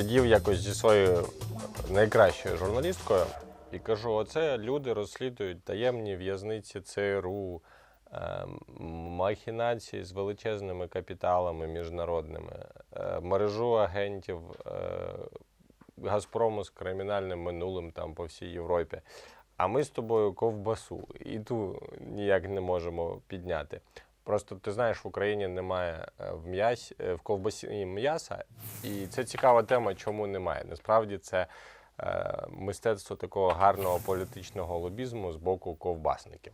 сидів якось зі своєю найкращою журналісткою і кажу: оце люди розслідують таємні в'язниці ЦРУ, е, махінації з величезними капіталами міжнародними, е, мережу агентів е, Газпрому з кримінальним минулим там по всій Європі. А ми з тобою ковбасу і ту ніяк не можемо підняти. Просто ти знаєш, в Україні немає е, в м'ясі е, в ковбасі м'яса, і це цікава тема, чому немає. Насправді це е, мистецтво такого гарного політичного лобізму з боку ковбасників.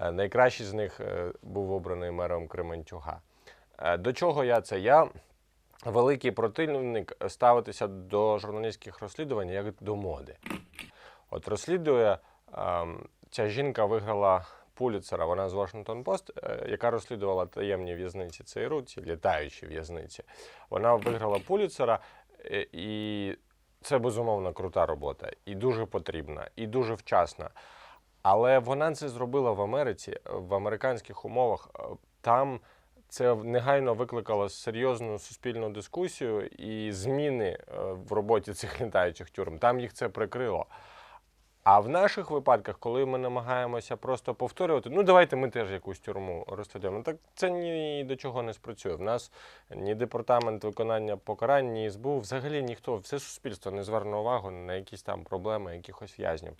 Е, найкращий з них е, був обраний мером Кременчуга. Е, до чого я це? Я великий противник ставитися до журналістських розслідувань як до моди. От розслідує ем, ця жінка виграла Пуліцера, вона з Washington Post, е, яка розслідувала таємні в'язниці ЦРУ, ці літаючі в'язниці. Вона виграла Пуліцера, е, і це безумовно крута робота, і дуже потрібна, і дуже вчасна. Але вона це зробила в Америці, в американських умовах. Е, Там це негайно викликало серйозну суспільну дискусію і зміни в роботі цих літаючих тюрм. Там їх це прикрило. А в наших випадках, коли ми намагаємося просто повторювати, ну давайте ми теж якусь тюрму. Ну, Так це ні до чого не спрацює. В нас ні департамент виконання покарань, ні СБУ, взагалі ніхто, все суспільство не зверне увагу на якісь там проблеми якихось в'язнів.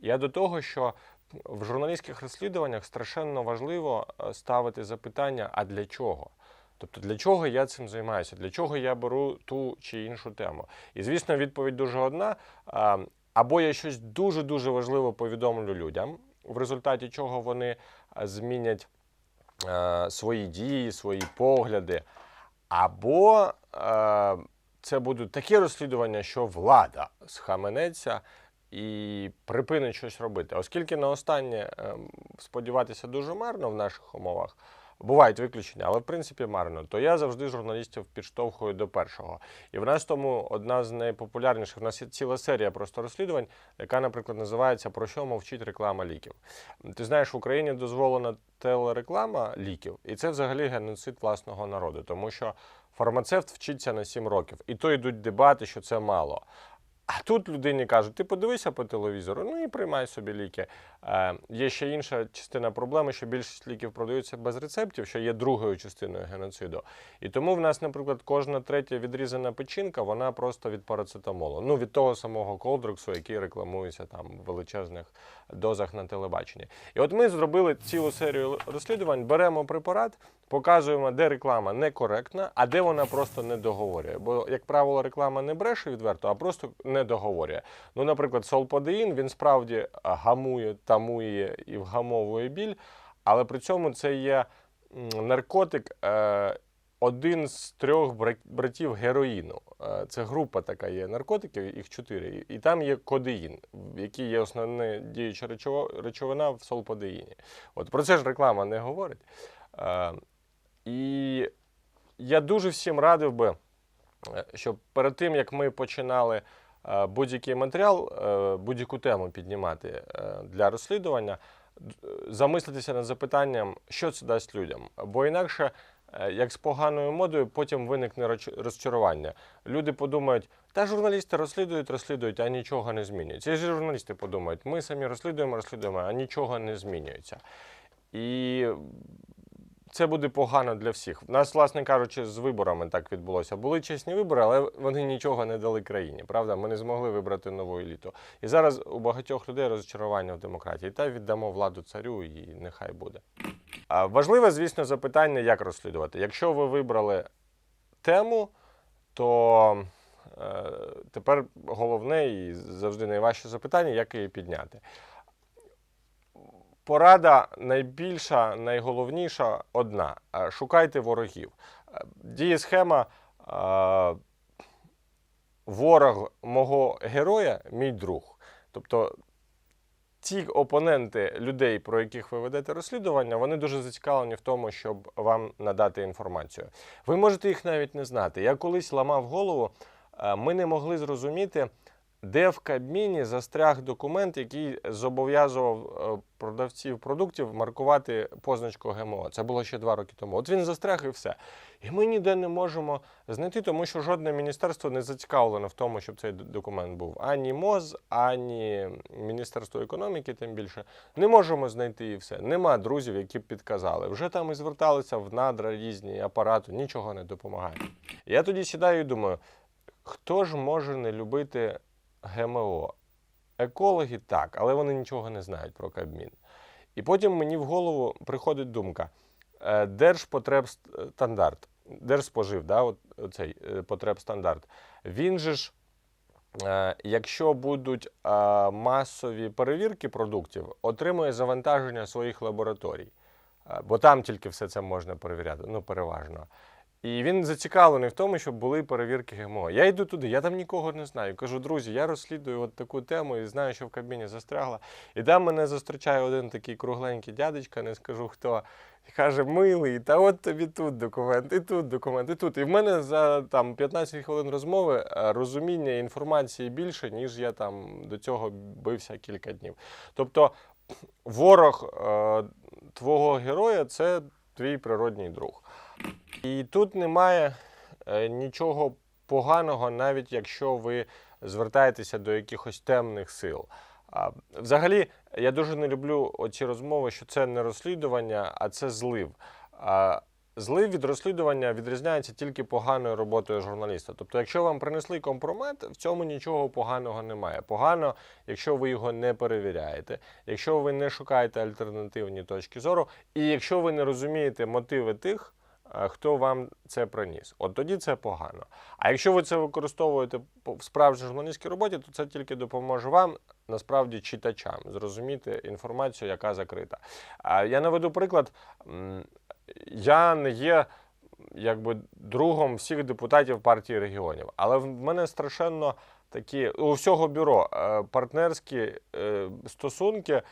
Я до того, що в журналістських розслідуваннях страшенно важливо е, ставити запитання: а для чого? Тобто, для чого я цим займаюся? Для чого я беру ту чи іншу тему? І звісно, відповідь дуже одна. Або я щось дуже дуже важливо повідомлю людям, в результаті чого вони змінять е, свої дії, свої погляди, або е, це будуть такі розслідування, що влада схаменеться і припинить щось робити. Оскільки на останнє ем, сподіватися дуже марно в наших умовах, бувають виключення, але в принципі марно, то я завжди журналістів підштовхую до першого. І в нас тому одна з найпопулярніших, в нас ціла серія просто розслідувань, яка, наприклад, називається Про що мовчить реклама ліків. Ти знаєш, в Україні дозволена телереклама ліків, і це взагалі геноцид власного народу, тому що фармацевт вчиться на 7 років, і то йдуть дебати, що це мало. А тут людині кажуть, ти подивися по телевізору, ну і приймай собі ліки. Е, є ще інша частина проблеми, що більшість ліків продаються без рецептів, що є другою частиною геноциду. І тому в нас, наприклад, кожна третя відрізана печінка, вона просто від парацетамолу. Ну, від того самого колдроксу, який рекламується там в величезних дозах на телебаченні. І от ми зробили цілу серію розслідувань, беремо препарат, показуємо, де реклама некоректна, а де вона просто не договорює. Бо, як правило, реклама не бреше відверто, а просто не договорює. Ну, наприклад, солподеїн, він справді гамує, тамує і вгамовує біль, але при цьому це є наркотик. Е, один з трьох братів героїну. Е, Це група така є наркотиків, їх чотири. І- там є кодеїн, в який є основна діюча речовина в солподеїні. От про це ж реклама не говорить. І я дуже всім радив би, е, щоб перед тим, як ми починали е, будь-який матеріал, е, будь-яку тему піднімати для розслідування, замислитися над запитанням, що це дасть людям. Бо інакше, як з поганою модою, потім виникне розчарування. Люди подумають, та журналісти розслідують, розслідують, а нічого не змінюється. І журналісти подумають, ми самі розслідуємо, розслідуємо, а нічого не змінюється. І це буде погано для всіх. У нас, власне кажучи, з виборами так відбулося. Були чесні вибори, але вони нічого не дали країні. Правда, ми не змогли вибрати нову еліту. І зараз у багатьох людей розчарування в демократії. Та віддамо владу царю, і нехай буде. А важливе, звісно, запитання, як розслідувати. Якщо ви вибрали тему, то е, тепер головне і завжди найважче запитання, як її підняти. Порада найбільша, найголовніша одна: Е, шукайте ворогів. Е, Діє схема е, ворог мого героя, мій друг. Тобто ті опоненти людей, про яких ви ведете розслідування, вони дуже зацікавлені в тому, щоб вам надати інформацію. Ви можете їх навіть не знати. Я колись ламав голову, ми не могли зрозуміти, де в Кабміні застряг документ, який зобов'язував е, продавців продуктів маркувати позначку ГМО. Це було ще два роки тому. От він застряг і все. І ми ніде не можемо знайти, тому що жодне міністерство не зацікавлено в тому, щоб цей документ був. Ані МОЗ, ані Міністерство економіки, тим більше. Не можемо знайти і все. Нема друзів, які б підказали. Вже там і зверталися в надра різні апарати, нічого не допомагає. Я тоді сідаю і думаю, хто ж може не любити ГМО? Екологи так, але вони нічого не знають про Кабмін. І потім мені в голову приходить думка: е, Держпотребстандарт, Держспожив, да, от цей е, потребстандарт. Він же ж, е, якщо будуть е, масові перевірки продуктів, отримує завантаження своїх лабораторій. Е, Бо там тільки все це можна перевіряти, ну переважно. І він зацікавлений в тому, щоб були перевірки ГМО. Я йду туди, я там нікого не знаю. Кажу, друзі, я розслідую от таку тему і знаю, що в кабіні застрягла. І там мене зустрічає один такий кругленький дядечка, не скажу хто. І каже, милий, та от тобі тут документ, і тут документ, і тут. І в мене за там 15 хвилин розмови е, розуміння інформації більше, ніж я там до цього бився кілька днів. Тобто ворог е, твого героя це твій природній друг. І тут немає е, нічого поганого, навіть якщо ви звертаєтеся до якихось темних сил. Взагалі, я дуже не люблю оці розмови, що це не розслідування, а це злив. Злив від розслідування відрізняється тільки поганою роботою журналіста. Тобто, якщо вам принесли компромат, в цьому нічого поганого немає. Погано, якщо ви його не перевіряєте, якщо ви не шукаєте альтернативні точки зору, і якщо ви не розумієте мотиви тих, хто вам це приніс. От тоді це погано. А якщо ви це використовуєте в справжній журналістській роботі, то це тільки допоможе вам, насправді, читачам зрозуміти інформацію, яка закрита. Я наведу приклад. Я не є якби другом всіх депутатів партії регіонів, але в мене страшенно такі у всього бюро е, партнерські е, стосунки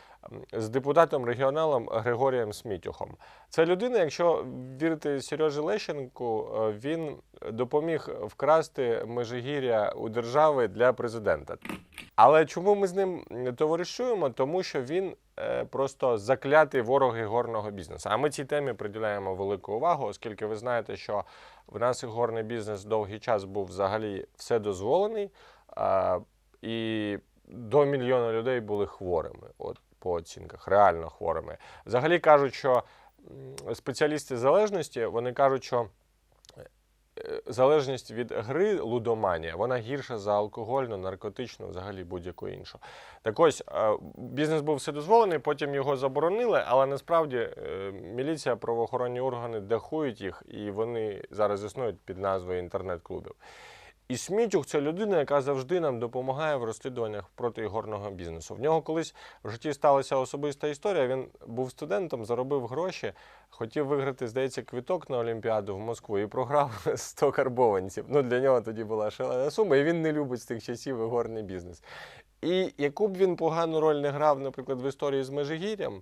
з депутатом регіоналом Григорієм Смітюхом. Це людина, якщо вірити Сережі Лещенку, е, він допоміг вкрасти межигір'я у держави для президента. Але чому ми з ним товаришуємо? Тому що він просто заклятий ворог ігорного бізнесу. А ми цій темі приділяємо велику увагу, оскільки ви знаєте, що в нас ігорний бізнес довгий час був взагалі вседозволений, а, і до мільйона людей були хворими. От по оцінках, реально хворими. Взагалі кажуть, що спеціалісти залежності вони кажуть, що залежність від гри лудоманія, вона гірша за алкогольну, наркотичну, взагалі будь-яку іншу. Так ось бізнес був вседозволений, потім його заборонили, але насправді е, міліція, правоохоронні органи дахують їх, і вони зараз існують під назвою інтернет-клубів. І Смітюх це людина, яка завжди нам допомагає в розслідуваннях проти ігорного бізнесу. В нього колись в житті сталася особиста історія. Він був студентом, заробив гроші, хотів виграти, здається, квіток на Олімпіаду в Москву і програв 100 карбованців. Ну для нього тоді була шалена сума, і він не любить з тих часів ігорний бізнес. І яку б він погану роль не грав, наприклад, в історії з Межигір'ям,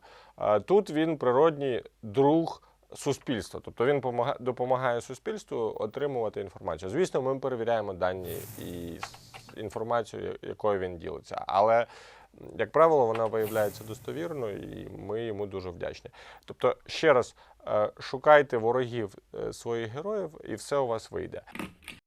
тут він природній друг суспільства. Тобто він помага- допомагає суспільству отримувати інформацію. Звісно, ми перевіряємо дані і інформацію, якою він ділиться. Але, як правило, вона виявляється достовірною, і ми йому дуже вдячні. Тобто, ще раз, е, шукайте ворогів е, своїх героїв, і все у вас вийде.